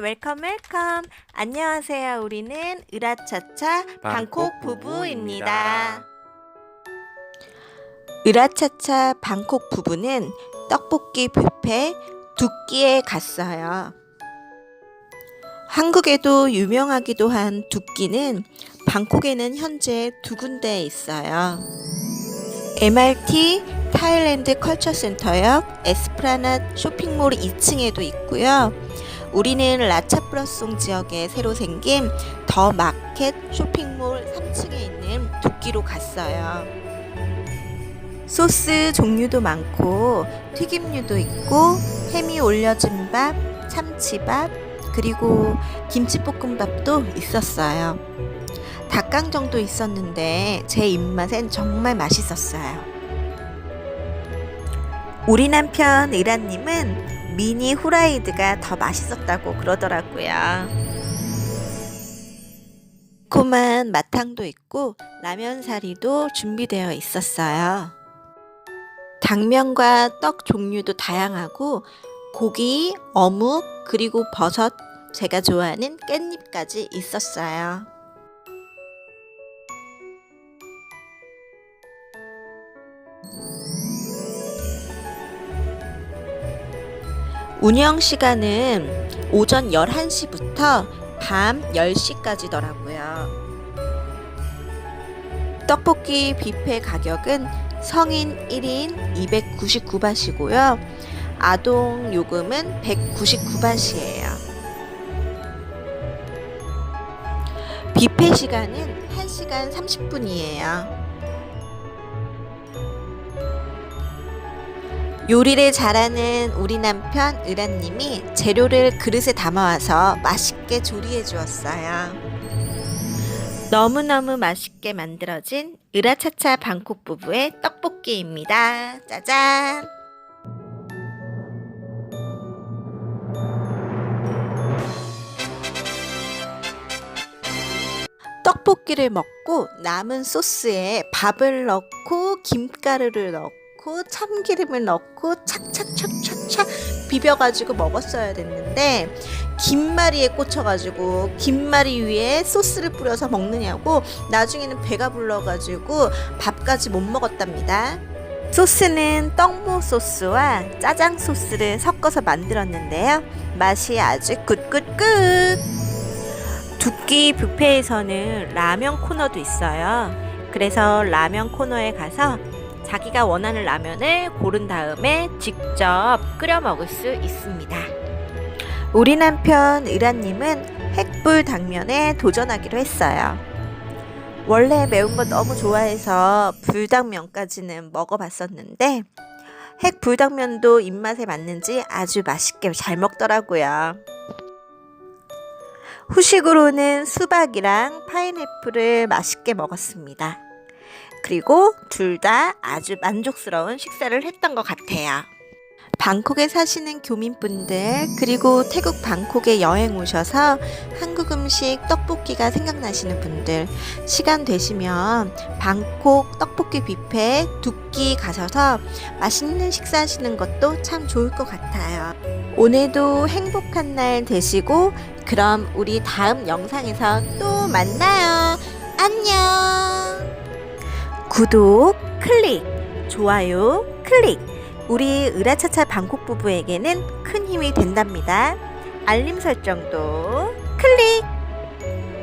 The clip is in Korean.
웰컴 웰컴. 안녕하세요. 우리는 으라차차 방콕 부부입니다. 으라차차 방콕 부부는 떡볶이 뷔페 두 끼에 갔어요. 한국에도 유명하기도 한 두끼는 방콕에는 현재 두 군데에 있어요. MRT 타일랜드 컬처센터역 에스프라낫 쇼핑몰 2층에도 있고요. 우리는 라차플러송 지역에 새로 생긴 더 마켓 쇼핑몰 3층에 있는 두끼로 갔어요. 소스 종류도 많고 튀김류도 있고 햄이 올려진 밥, 참치밥, 그리고 김치볶음밥도 있었어요. 닭강정도 있었는데 제 입맛엔 정말 맛있었어요. 우리 남편 이란님은 미니 후라이드가 더 맛있었다고 그러더라고요. 고만 마탕도 있고 라면 사리도 준비되어 있었어요. 당면과 떡 종류도 다양하고 고기, 어묵, 그리고 버섯, 제가 좋아하는 깻잎까지 있었어요. 운영 시간은 오전 11시부터 밤 10시까지더라고요. 떡볶이 뷔페 가격은 성인 1인 299바시고요. 아동 요금은 199바시예요. 뷔페 시간은 1시간 30분이에요. 요리를 잘하는 우리 남편 으라님이 재료를 그릇에 담아와서 맛있게 조리해 주었어요. 너무너무 맛있게 만들어진 으라차차 방콕 부부의 떡볶이입니다. 짜잔! 떡볶이를 먹고 남은 소스에 밥을 넣고 김가루를 넣고 참기름을 넣고 착착착착착 비벼가지고 먹었어야 됐는데 김말이에 꽂혀가지고 김말이 위에 소스를 뿌려서 먹느냐고 나중에는 배가 불러가지고 밥까지 못 먹었답니다. 소스는 떡모 소스와 짜장 소스를 섞어서 만들었는데요. 맛이 아주 굿굿굿! 두끼 뷔페에서는 라면 코너도 있어요. 그래서 라면 코너에 가서 자기가 원하는 라면을 고른 다음에 직접 끓여 먹을 수 있습니다. 우리 남편 으라님은 핵불 당면에 도전하기로 했어요. 원래 매운 거 너무 좋아해서 불당면까지는 먹어봤었는데 핵 불당면도 입맛에 맞는지 아주 맛있게 잘 먹더라고요. 후식으로는 수박이랑 파인애플을 맛있게 먹었습니다. 그리고 둘 다 아주 만족스러운 식사를 했던 것 같아요. 방콕에 사시는 교민분들, 그리고 태국 방콕에 여행 오셔서 한국 음식 떡볶이가 생각나시는 분들, 시간 되시면 방콕 떡볶이 뷔페 두 끼 가셔서 맛있는 식사 하시는 것도 참 좋을 것 같아요. 오늘도 행복한 날 되시고, 그럼 우리 다음 영상에서 또 만나요. 안녕! 구독, 클릭, 좋아요, 클릭. 우리 으라차차 방콕 부부에게는 큰 힘이 된답니다. 알림 설정도 클릭!